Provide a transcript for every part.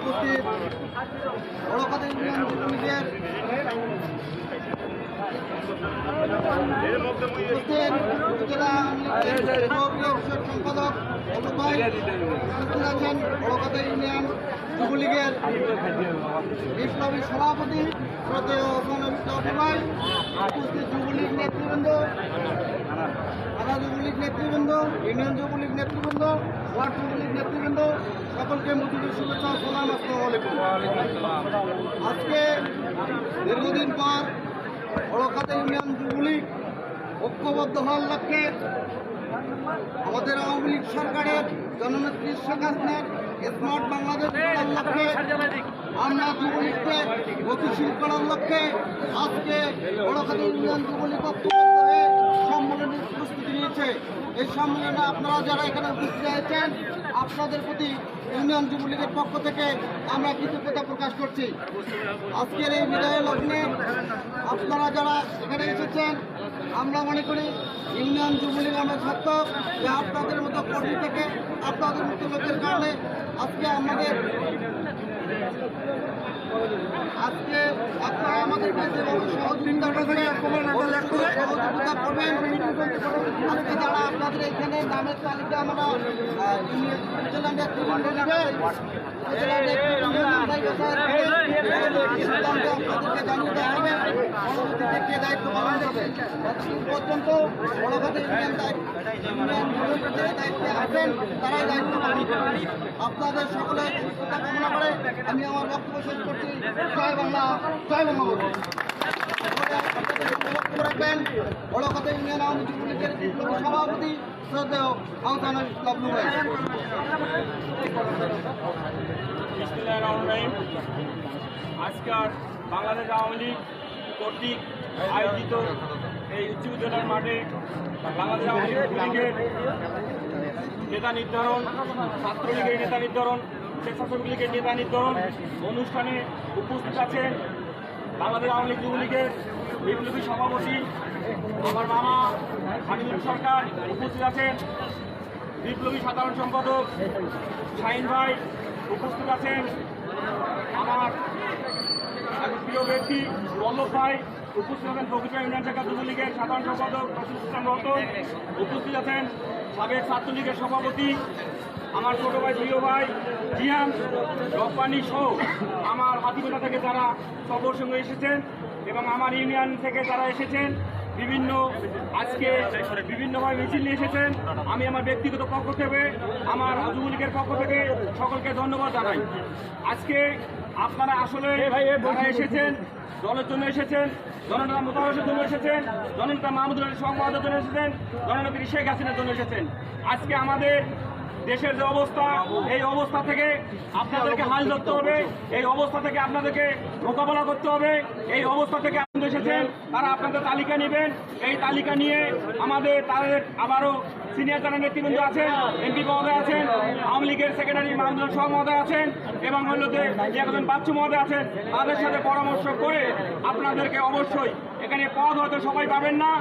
উপস্থিত। বড়কাতা ইউনিয়ন যুবলীগের উপস্থিত লীগের সভাপতি বিষয়ক সম্পাদক ভাই উপস্থিত আছেন। বড়কাতা ইউনিয়ন যুবলীগের বিপ্লবী সভাপতি শ্রদ্ধেয় উপস্থিত যুবলীগ নেতৃবৃন্দ নেতৃবৃন্দ, ইউনিয়ন যুবলীগ নেতৃবৃন্দ, ওয়ার্ড যুবলীগ নেতৃবৃন্দ, সকলকে মুজিবের শুভেচ্ছা সালাম, আসসালামু আলাইকুম। আজকে দীর্ঘদিন পর বড়খাতা ইউনিয়ন যুবলীগ ঐক্যবদ্ধ হওয়ার লক্ষ্যে আমাদের আওয়ামী লীগ সরকারের জননেত্রী শেখ হাসিনার স্মার্ট বাংলাদেশ লক্ষ্যে আমরা যুবলীগকে গতিশীল করার লক্ষ্যে আজকে বড়খাতা ইউনিয়ন যুবলীগ ঐক্যবদ্ধ প্রস্তুতি নিয়েছে। এই সম্মেলনে আপনারা যারা এখানে উপস্থিত হয়েছেন আপনাদের প্রতি ইউনিয়ন যুবলীগের পক্ষ থেকে আমরা কৃতজ্ঞতা প্রকাশ করছি। আজকের এই বিদায় লগ্নে আপনারা যারা এখানে এসেছেন, আমরা মনে করি ইউনিয়ন যুবলীগ আমরা সত্য যে আপনাদের মতো কর্মী থেকে আপনাদের মতো লোকের কারণে আজকে আমাদের আজকে আপনারা আমাদেরকে যেভাবে সহযোগিতা অবশ্যই করবেন আজকে যারা আপনাদের এখানে নামের তালিকা আমরা আপনাদেরকে জানিয়ে আপনাদের সুস্থতা কামনা করে আমি আমার বক্তব্য শেষ করছি। জয় বাংলা, জয় বক্তব্য আজকাল বাংলাদেশ আওয়ামী লীগ কর্তৃক আয়োজিত এই উচ্চ বিদ্যালয়ের মাঠে বাংলাদেশ আওয়ামী লীগের নেতা নির্ধারণ, ছাত্রলীগের নেতা নির্ধারণ, স্বেচ্ছাসেবক লীগের নেতা নির্ধারণ, অনুষ্ঠানে উপস্থিত আছেন বাংলাদেশ আওয়ামী লীগ যুবলীগের বিপ্লবী সভাপতি আমার মামা হামিদুল সরকার উপস্থিত আছেন। বিপ্লবী সাধারণ সম্পাদক শাহিন ভাই উপস্থিত আছেন। আমার প্রিয় ব্যক্তি বল্লভ ভাই উপস্থিত আছেন প্রকৃত ইউনিয়ন শাখা যুবলীগের সাধারণ সম্পাদক রশিদ ইসলাম রতন উপস্থিত আছেন সাবেক ছাত্রলীগের সভাপতি, আমার ছোট ভাই, প্রিয় ভাই, জিয়ান, রব্বানি সহ আমার হাতিবেলা থেকে যারা সঙ্গে এসেছেন এবং আমার ইউনিয়ন থেকে যারা এসেছেন, বিভিন্ন আজকে বিভিন্নভাবে মিছিল নিয়ে এসেছেন। আমি আমার ব্যক্তিগত পক্ষ থেকে আমার যুবলীগের পক্ষ থেকে সকলকে ধন্যবাদ জানাই। আজকে আপনারা আসলে এসেছেন দলের জন্য এসেছেন জননেতা মোতাবেশের জন্য এসেছেন জননেতা মাহমুদুল সংবাদের জন্য এসেছেন জননেত্রী শেখ হাসিনার জন্য এসেছেন। আজকে আমাদের দেশের যে অবস্থা, এই অবস্থা থেকে আপনাদেরকে হাল ধরতে হবে, এই অবস্থা থেকে আপনাদেরকে মোকাবেলা করতে হবে, এই অবস্থা থেকে আপনাদের এসেছেন, তারা আপনাদের তালিকা নেবেন, এই তালিকা নিয়ে আমাদের তাদের আবারও সিনিয়র যারা নেতৃবৃন্দ আছেন, এমপি মহোদয় আছেন, আওয়ামী লীগের সেক্রেটারি মাহমুদুল সহ মহোদয় আছেন, এবং হল যে একজন বাচ্চু মহোদয় আছেন। তাদের সাথে পরামর্শ করে আপনাদেরকে অবশ্যই এখানে পদ হয়তো সবাই পাবেন না,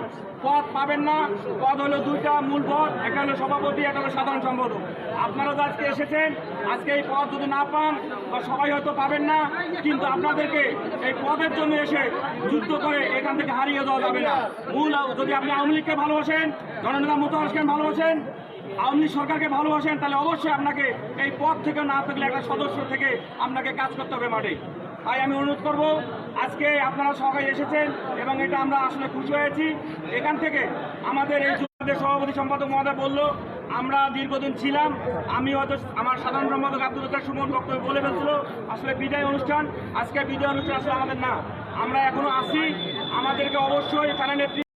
পদ পাবেন না। পদ হলো দুইটা মূল পদ, একটা হলো সভাপতি, একটা হলো সাধারণ সম্পাদক। আপনারা তো আজকে এসেছেন, আজকে এই পদ যদি না পান, বা সবাই হয়তো পাবেন না, কিন্তু আপনাদেরকে এই পদের জন্য এসে যুদ্ধ করে এখান থেকে হারিয়ে দেওয়া যাবে না। মূল যদি আপনি আওয়ামী লীগকে ভালোবাসেন, জননেতা মোতাহাসকে ভালোবাসেন, আওয়ামী সরকারকে ভালোবাসেন, তাহলে অবশ্যই আপনাকে এই পদ থেকে না থাকলে একটা সদস্য থেকে আপনাকে কাজ করতে হবে মাঠে। তাই আমি অনুরোধ করব, আজকে আপনারা সবাই এসেছেন এবং এটা আমরা আসলে খুশি হয়েছি। এখান থেকে আমাদের এই সভাপতি সম্পাদক মহোদয় বলল, আমরা দীর্ঘদিন ছিলাম, আমি হয়তো আমার সাধারণ সম্পাদক আব্দুল সুমন বক্তব্য বলে ফেলছিল, আসলে বিদায় অনুষ্ঠান, আজকে বিদায় অনুষ্ঠান আসলে আমাদের না। আমরা এখনও আছি, আমাদেরকে অবশ্যই এখানে নেতৃত্ব